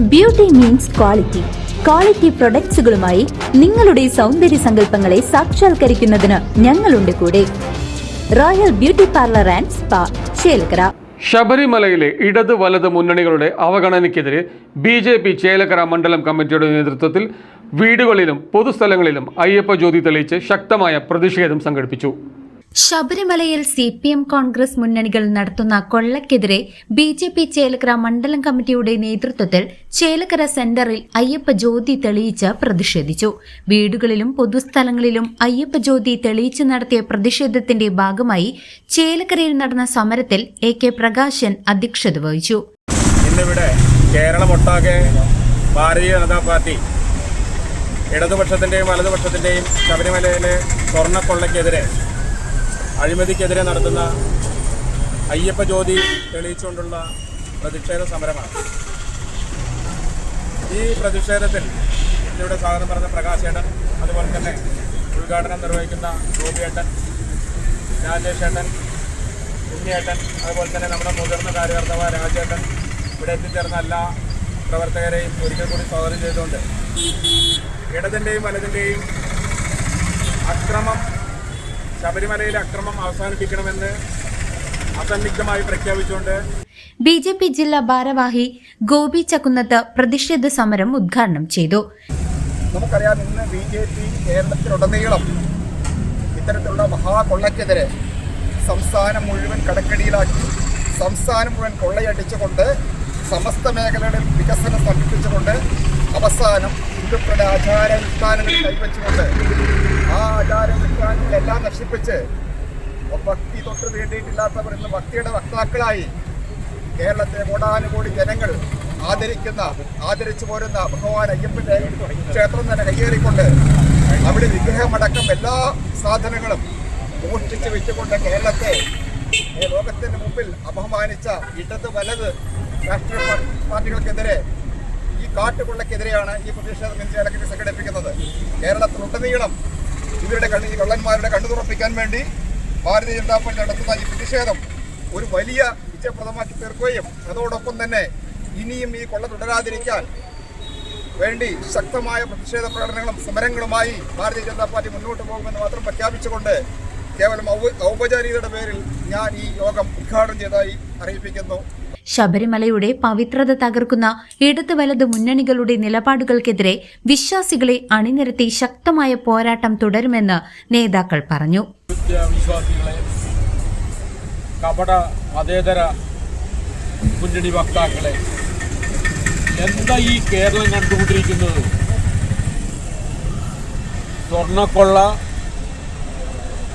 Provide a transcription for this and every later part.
Beauty means quality quality പ്രൊഡക്ട്സുകളുമായി നിങ്ങളുടെ സൗന്ദര്യ സങ്കല്പങ്ങളെ സാക്ഷാത്കരിക്കുന്നതിന് ഞങ്ങളുണ്ട് കൂടെ. Royal beauty parlour and spa Chelakkara. ശബരിമലയിലെ ഇടത് വലത് മുന്നണികളുടെ അവഗണനയ്ക്കെതിരെ ബി ജെ പി ചേലക്കര മണ്ഡലം കമ്മിറ്റിയുടെ നേതൃത്വത്തിൽ വീടുകളിലും പൊതുസ്ഥലങ്ങളിലും അയ്യപ്പ ജ്യോതി തെളിയിച്ച് ശക്തമായ പ്രതിഷേധം സംഘടിപ്പിച്ചു. ശബരിമലയിൽ സി പി എം കോൺഗ്രസ് മുന്നണികൾ നടത്തുന്ന കൊള്ളക്കെതിരെ ബി ജെ പി ചേലക്കര മണ്ഡലം കമ്മിറ്റിയുടെ നേതൃത്വത്തിൽ ചേലക്കര സെന്ററിൽ അയ്യപ്പ ജ്യോതി തെളിയിച്ച് പ്രതിഷേധിച്ചു. വീടുകളിലും പൊതുസ്ഥലങ്ങളിലും അയ്യപ്പ ജ്യോതി തെളിയിച്ച് നടത്തിയ പ്രതിഷേധത്തിന്റെ ഭാഗമായി ചേലക്കരയിൽ നടന്ന സമരത്തിൽ എ കെ പ്രകാശൻ അധ്യക്ഷത വഹിച്ചു. ഇന്നിവിടെ കേരളമൊട്ടാകെ ഭാരതീയ ജനതാ പാർട്ടി ഇടതുപക്ഷത്തിന്റെയും വലതുപക്ഷത്തിന്റെയും ശബരിമലയിലെ സ്വർണക്കൊള്ളയ്ക്കെതിരെ അഴിമതിക്കെതിരെ നടത്തുന്ന അയ്യപ്പ ജ്യോതി തെളിയിച്ചുകൊണ്ടുള്ള പ്രതിഷേധ സമരമാണ്. ഈ പ്രതിഷേധത്തിൽ ഇവിടെ സ്വാഗതം പറഞ്ഞ പ്രകാശേട്ടൻ അതുപോലെ തന്നെ ഉദ്ഘാടനം നിർവഹിക്കുന്ന ഗോപിയേട്ടൻ രാജേഷേട്ടൻ ഉണ്ണിയേട്ടൻ അതുപോലെ തന്നെ നമ്മുടെ മുതിർന്ന കാര്യകർത്താവായ രാജേട്ടൻ ഇവിടെ എത്തിച്ചേർന്ന എല്ലാ പ്രവർത്തകരെയും ഒരിക്കൽ കൂടി സ്വാഗതം ചെയ്തുകൊണ്ട് ഇടതിന്റെയും വലതിന്റെയും അക്രമം ശബരിമലയിലെ അക്രമം അവസാനിപ്പിക്കണമെന്ന് അസന്നിഗ്ധമായി പ്രഖ്യാപിച്ചുകൊണ്ട് ബി ജെ പി ജില്ലാ ഭാരവാഹി ഗോപി ചക്കുന്നത്ത് പ്രതിഷേധ സമരം ഉദ്ഘാടനം ചെയ്തു. നമുക്കറിയാം ഇന്ന് ബി ജെ പി കേരളത്തിലുടനീളം ഇത്തരത്തിലുള്ള മഹാകൊള്ളക്കെതിരെ സംസ്ഥാനം മുഴുവൻ കടക്കടിയിലാക്കി സംസ്ഥാനം മുഴുവൻ കൊള്ളയടിച്ചുകൊണ്ട് സമസ്ത മേഖലകളിൽ വികസനം സംഘടിപ്പിച്ചുകൊണ്ട് അവസാനം ഹിന്ദുക്കളുടെ ആചാരാനുഷ്ഠാനങ്ങൾ കൈവച്ചുകൊണ്ട് ആചാരാനുഷ്ഠാനങ്ങളെല്ലാം നശിപ്പിച്ച് ഭക്തി തൊട്ട് വേണ്ടിയിട്ടില്ലാത്തവർ ഇന്ന് ഭക്തിയുടെ വക്താക്കളായി കേരളത്തെ കോടാനുകോടി ജനങ്ങൾ ആദരിക്കുന്ന ആദരിച്ചു പോരുന്ന ഭഗവാൻ അയ്യപ്പന്റെ ക്ഷേത്രം തന്നെ കയ്യേറിക്കൊണ്ട് അവിടെ വിഗ്രഹമടക്കം എല്ലാ സാധനങ്ങളും മോഷ്ടിച്ച് വെച്ചുകൊണ്ട് കേരളത്തെ ലോകത്തിന് മുമ്പിൽ അപമാനിച്ച ഇടത് വലത് രാഷ്ട്രീയ പാർട്ടികൾക്കെതിരെ ഈ കാട്ടുകൊള്ളക്കെതിരെയാണ് ഈ പ്രതിഷേധം ഇന്ത്യയിലൊക്കെ സംഘടിപ്പിക്കുന്നത്. കേരളത്തിലുടനീളം ഇവരുടെ കണ്ണി കള്ളന്മാരുടെ കണ്ണു തുറപ്പിക്കാൻ വേണ്ടി ഭാരതീയ ജനതാ പാർട്ടി നടത്തുന്ന ഈ പ്രതിഷേധം ഒരു വലിയ വിജയപ്രദമാക്കി തീർക്കുകയും അതോടൊപ്പം തന്നെ ഇനിയും ഈ കൊള്ള തുടരാതിരിക്കാൻ വേണ്ടി ശക്തമായ പ്രതിഷേധ പ്രകടനങ്ങളും സമരങ്ങളുമായി ഭാരതീയ ജനതാ പാർട്ടി മുന്നോട്ട് പോകുമെന്ന് മാത്രം പ്രഖ്യാപിച്ചുകൊണ്ട് കേവലം ഔപചാരികതയുടെ പേരിൽ ഞാൻ ഈ യോഗം ഉദ്ഘാടനം ചെയ്തതായി അറിയിപ്പിക്കുന്നു. ശബരിമലയുടെ പവിത്രത തകർക്കുന്ന ഇടത് വലത് മുന്നണികളുടെ നിലപാടുകൾക്കെതിരെ വിശ്വാസികളെ അണിനിരത്തി ശക്തമായ പോരാട്ടം തുടരുമെന്ന് നേതാക്കൾ പറഞ്ഞു. കപട മതേതര മുന്നണി വക്താക്കളെ എന്താ ഈ കേരളം കണ്ടുകൊണ്ടിരിക്കുന്നത്? സ്വർണക്കൊള്ള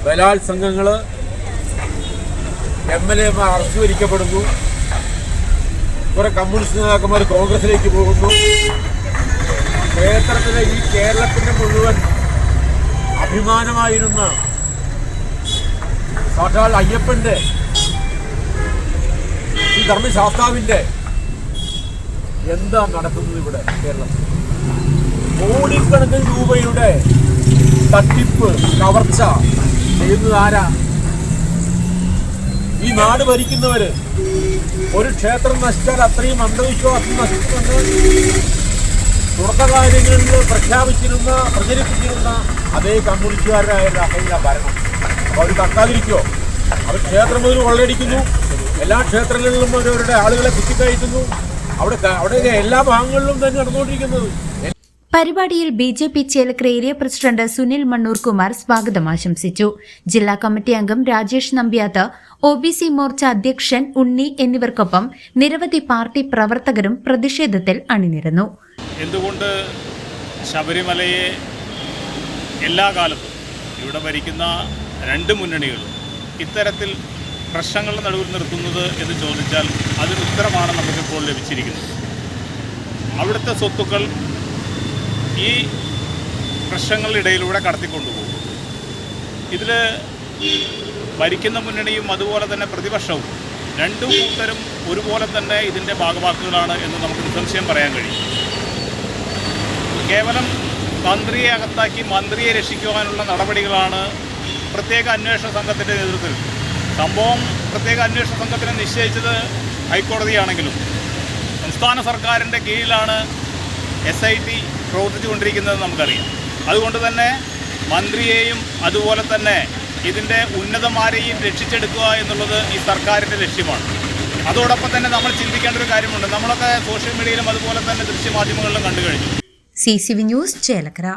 ബലാത്സംഗങ്ങൾ എം എൽ എമാർ അറസ്റ്റ് വരിക്കപ്പെടുന്നു കുറെ കമ്മ്യൂണിസ്റ്റ് നേതാക്കന്മാർ കോൺഗ്രസിലേക്ക് പോകുന്നു. ക്ഷേത്രത്തിലെ ഈ കേരളത്തിന്റെ മുഴുവൻ അഭിമാനമായിരുന്ന സാക്ഷാൽ അയ്യപ്പന്റെ ഈ ധർമ്മശാസ്താവിന്റെ എന്താ നടക്കുന്നത് ഇവിടെ കേരളത്തിൽ കോടിക്കണക്കിന് രൂപയുടെ തട്ടിപ്പ് കവർച്ച ചെയ്യുന്നത് ആരാ? ഈ നാട് ഭരിക്കുന്നവര് ഒരു ക്ഷേത്രം നശിച്ചാൽ അത്രയും അന്ധവിശ്വാസം നശിക്കുമെന്ന് തുടക്കകാര്യങ്ങളിൽ പ്രഖ്യാപിച്ചിരുന്ന പ്രചരിപ്പിച്ചിരുന്ന അതേ കമ്മ്യൂണിസ്റ്റുകാരനായ രാഹുലിന്റെ ഭരണം. അവർ തട്ടാതിരിക്കുമോ അവർ ക്ഷേത്രം മുതൽ കൊള്ളയടിക്കുന്നു. എല്ലാ ക്ഷേത്രങ്ങളിലും അവരവരുടെ ആളുകളെ കുത്തിക്കയറ്റുന്നു. അവിടെ അവിടെ എല്ലാ ഭാഗങ്ങളിലും തന്നെ നടന്നുകൊണ്ടിരിക്കുന്നത്. പരിപാടിയിൽ B J P Chelakkara area president Sunil Mannur Kumar സ്വാഗതം ആശംസിച്ചു. ജില്ലാ കമ്മിറ്റി അംഗം Rajesh Nambiath O B C Morcha അധ്യക്ഷൻ ഉണ്ണി എന്നിവർക്കൊപ്പം നിരവധി പാർട്ടി പ്രവർത്തകരും പ്രതിഷേധത്തിൽ അണിനിരന്നു. എന്തുകൊണ്ട് ശബരിമലയെ എല്ലാ കാലത്തും ഇവിടെ ഭരിക്കുന്ന രണ്ട് മുന്നണികളും ഇത്തരത്തിൽ പ്രശ്നങ്ങളുടെ നടുവിൽ നിർത്തുന്നത് എന്ന് ചോദിച്ചാൽ അതിന് ഉത്തരമാണ് നമുക്കിപ്പോൾ ലഭിച്ചിരിക്കുന്നത്. അവിടുത്തെ സ്വത്തുക്കൾ ഈ പ്രശ്നങ്ങളുടെ ഇടയിലൂടെ കടത്തിക്കൊണ്ടുപോകും. ഇതിൽ ഭരിക്കുന്ന മുന്നണിയും അതുപോലെ തന്നെ പ്രതിപക്ഷവും രണ്ടു കൂട്ടരും ഒരുപോലെ തന്നെ ഇതിന്റെ ഭാഗവാക്കുകളാണ് എന്ന് നമുക്ക് നിസ്സംശയം പറയാൻ കഴിയും. കേവലം മന്ത്രിയെ അകത്താക്കി മന്ത്രിയെ രക്ഷിക്കുവാനുള്ള നടപടികളാണ് പ്രത്യേക അന്വേഷണ സംഘത്തിന്റെ നേതൃത്വത്തിൽ. സംഭവം പ്രത്യേക അന്വേഷണ സംഘത്തിനെ നിശ്ചയിച്ചത് ഹൈക്കോടതിയാണെങ്കിലും സംസ്ഥാന സർക്കാരിന്റെ കീഴിലാണ് എസ് ഐ ടി പ്രവർത്തിച്ചുകൊണ്ടിരിക്കുന്നത് നമുക്കറിയാം. അതുകൊണ്ട് തന്നെ മന്ത്രിയെയും അതുപോലെ തന്നെ ഇതിന്റെ ഉന്നതമാരെയും രക്ഷിച്ചെടുക്കുക എന്നുള്ളത് ഈ സർക്കാരിന്റെ ലക്ഷ്യമാണ്. അതോടൊപ്പം തന്നെ നമ്മൾ ചിന്തിക്കേണ്ട ഒരു കാര്യമുണ്ട്. നമ്മളൊക്കെ സോഷ്യൽ മീഡിയയിലും അതുപോലെ തന്നെ ദൃശ്യമാധ്യമങ്ങളിലും കണ്ടു കഴിഞ്ഞു. C C V news Chelakkara.